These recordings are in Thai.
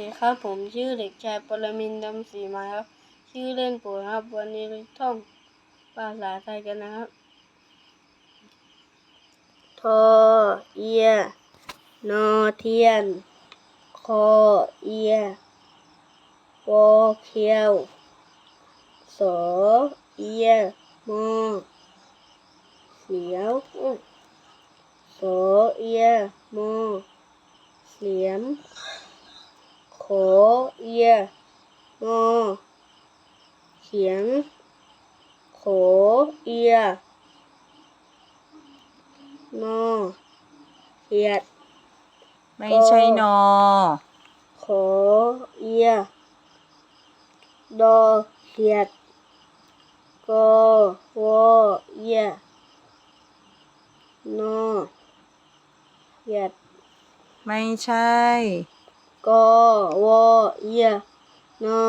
ดีครับผมชื่อเด็กชายปรมินดำศรีมาครับ ชื่อเล่นปุ๋ยครับ วันนี้ท่องภาษาไทยกันนะครับทอเอีย นอเทียน คอเอียปอเคียวสอเอียมอเสียวสอเอียมอเสียม อเอียงอเขียง ขอเอียนอเขียด ไม่ใช่นอ ขอเอียดอเขียดกอวอเอียนอเขียด ไม่ใช่ กอวอเอียนอ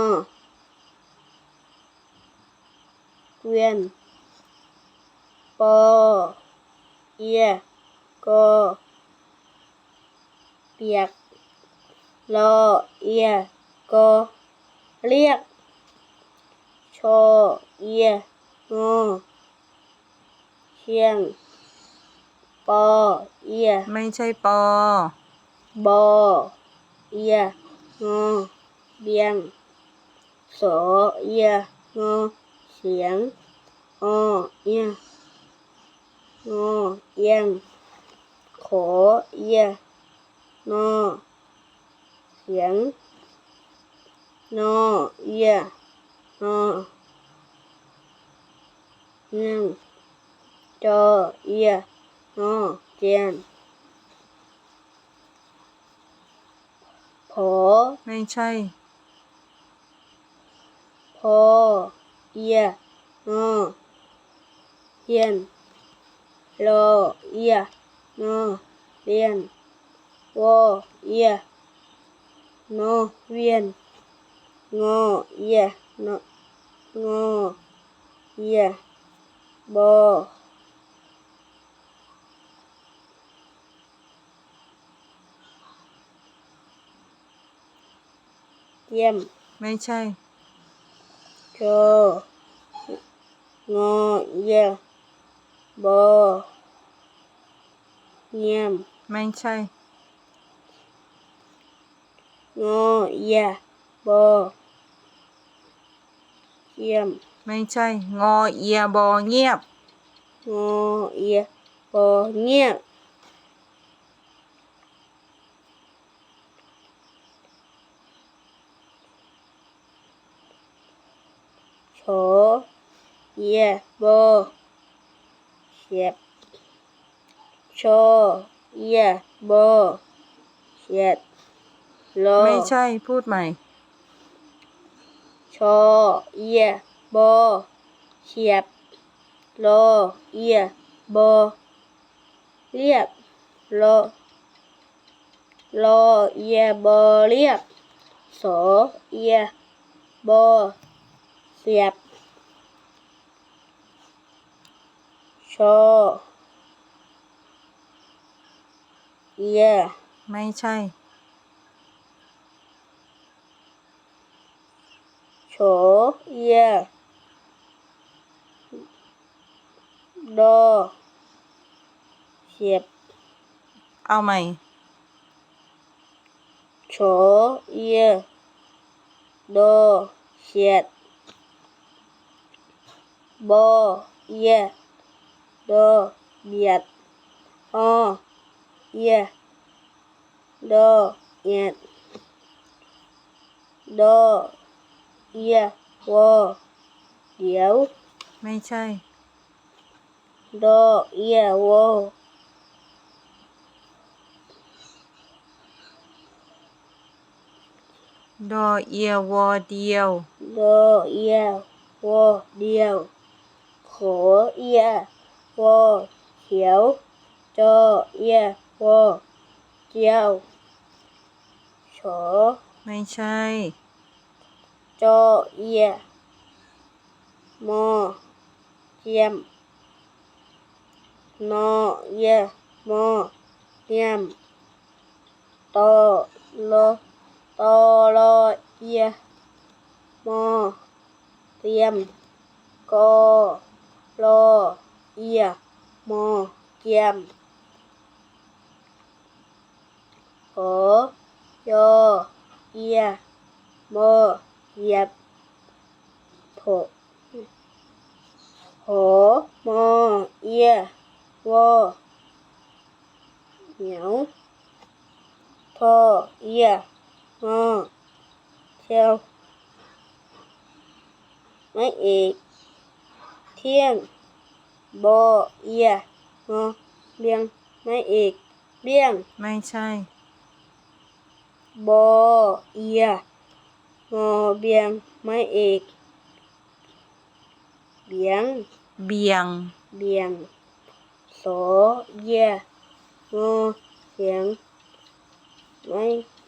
เกวียนปอเอียกอเปียกรอเอียกอเรียก ชอเอียงอเชียง ปอเอีย ไม่ใช่ปอ บอ เอียงอเบียงสอเอียงอเสียงอเอียงอเอียง ขอเอียนอเสียงนออยนอเอียงจอเอียนเจียนผอไม่ใช่ พอ เอียนอเฮียนรอเอียนอเรียนวอเอียนอเวียนงอเอียนงอเอียบอ เยี่ยม ไม่ใช่ โชงอเยบอเยี่ยม ไม่ใช่ งอเยบอเยี่ยม ไม่ใช่ งอเอียบอเงียบ งอเยบอเงียบ เยบอเฉียบโชเยบอเฉียดโลไม่ใช่พูดใหม่ชอเอียบอเฉียบโลเอียบอเรียบโลโลเอียบอเรียบโสเอียบอเสียบชอ เอียไม่ใช่ โฉเอียดอเฉียบ เอาใหม่ โฉเอียดอเฉียดบอเอีย ดอเบียดอเอียดอเอียดดอเอียวอเดี๋ยว ไม่ใช่ ดอเอียวอดอเอียวอเดียว ดอเอียวอเดียว ขอเอีย วอเขียว จอเอียวอเจียวฉอไม่ใช่ จอเอียมอเจียม นอเอียมอเทียมตอโลตตอรอเอียมอเรียมกอรอ เอียมอเกียมหอยอเอียมอเหยียบโถหอมอเอียวอเหนียวทอเอียงอเทียวไม่เอกเที่ยง บอเอียงอเบียงไม่เอกเบี้ยงไม่ใช่บอเอียงอเบียงไม่เอกเบียงเบียงเบียงสอเอียงอเสียงไม่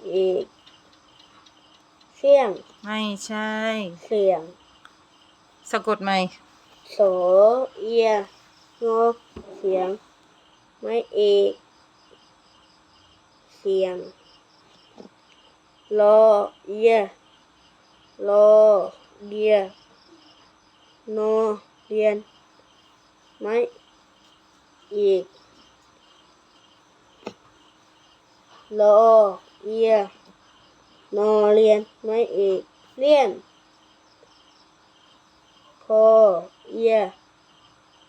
เอกเสียงไม่ใช่ เสียง สะกดใหม่สอเอีย งอเสียง ไม่เอกเสียงรอเอียรอเดียนอเรียน ไม่เอกรอเอียนอเรียนไม่เอกเลี่ยนคอเอีย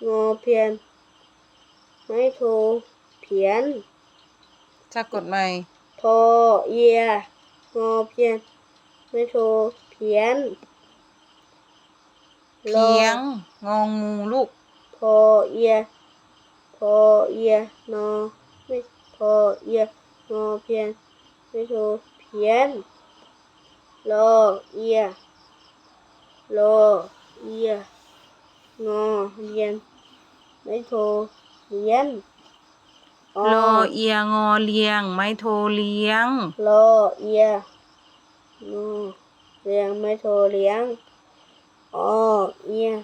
งอเพียน ไม่โทเพียนสะกดใหม่ทอเอียงอเพียน ไม่โทเพียนเพียง งองูลูกทอเอียทอเอียนอไม่ทอเอียงอเพียน ไม่โทเพียนรอเอียรอเอีย งอเรียน ไม่โทเรียนรอเอียงอเลียง ไม่โทเลี้ยงรอเอียงอเรียงไม่โทเลี้ยงออเอียง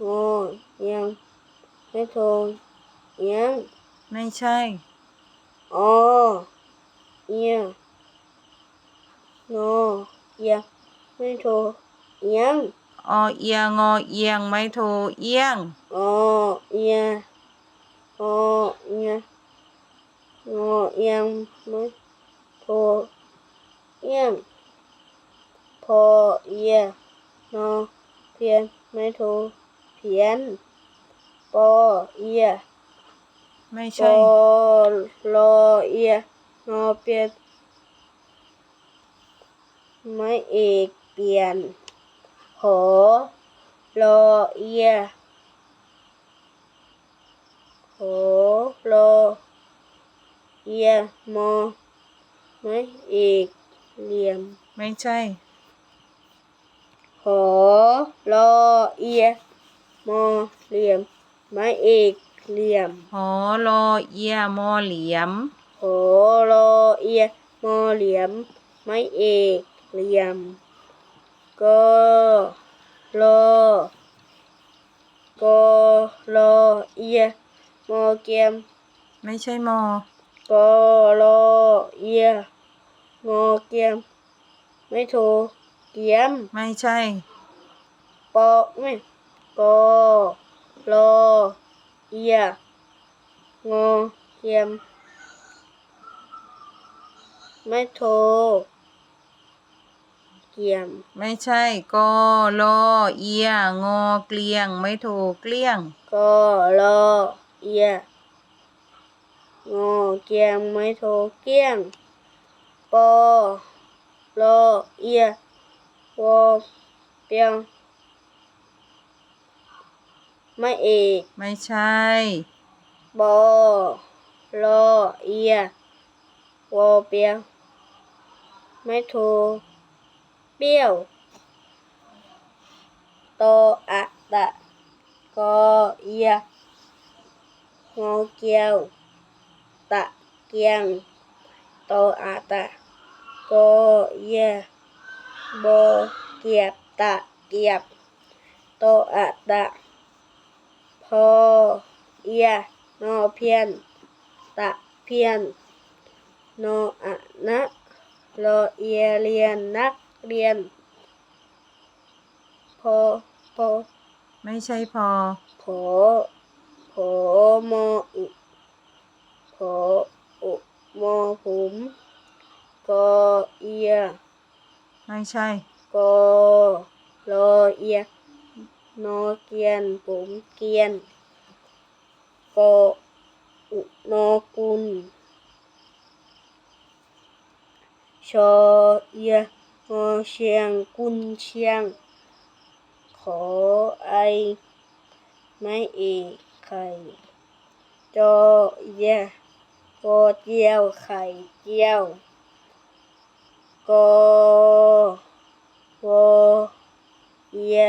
อเอียงไม่โทเอียงไม่ใช่ออเอียงอเอียงไม่โทเอียง ออเอียงอเอียงไม่โทเอียงออเอียออเอียงอเอียงไม่โทเอียงพอเอียนอเพียนไม่โทเพียนปอเอียไม่ปใช่อรอเอียนอเปลี่ยนไม่เอกเปลี่ยน หอรอเอียหอรอเอียมอไม่เอกเหลี่ยม ไม่ใช่หอรอเอียมอเหลี่ยม ไม่เอกเหลี่ยมหอรอเอียมอเหลียมหอรอเอียมอเหลี่ยม ไม่เอกเหลี่ยม กอรอกอรอเอียมอเกียม ไม่ใช่มอกอรอเอียงอเกียม ไม่โทเกียม ไม่ใช่ปอไม่กอรอเอียงอเกียม ไม่โทเกียม ไม่ใช่กอรอเอีย งอเกลียง ไม่โทเกลี้ยง กอรอเอีย งอเกียมไม่โทเกี้ยง ปอรอเอียวอเปียง ไม่เอกไม่ใช่ บอรอเอียวอเปียง ไม่โท เปี้ยวโตอะตะกอเอียงอเกียว ตะเกียงโตอาตะโกเยโบเกียบตะเกียบโตอาตะพอเอียนอเพียน ตะเพียน นออะนะรอเอียเรียนนัก เรียน พอพอไม่ใช่พอผอผอมออุผออุมอผมกอเอียไม่ใช่ กอรอเอียนอเกียน ผมเกียนกออุนอกุลชอเอีย งอเชียง กุนเชียง ขอไอ ไม่เอกไข่ จอเอียกอเจียว ไข่เจียว กอวอเอีย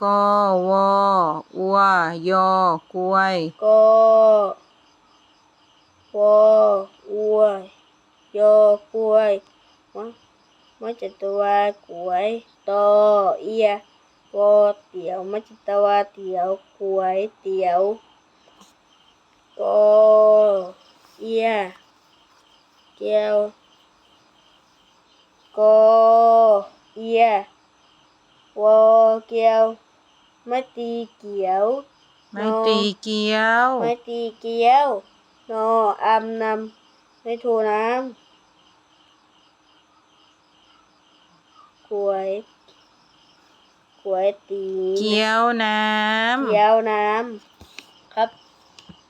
กอวออัวยอกล้วย กอวออวยยอกล้วย มะมะจะตัวกล้วยตอเอียวอเตี๋ยวมะจะตัวเตี๋ยวกล้วยเตี๋ยวกอเอียเกียวกอเอียวอเกียวมะตีเกียวไม่ตีเกียวไม่ตีเกียวนออำนำไม่โทน้ำ กล้วยกล้วยตีเกียวน้ำเกียวน้ำ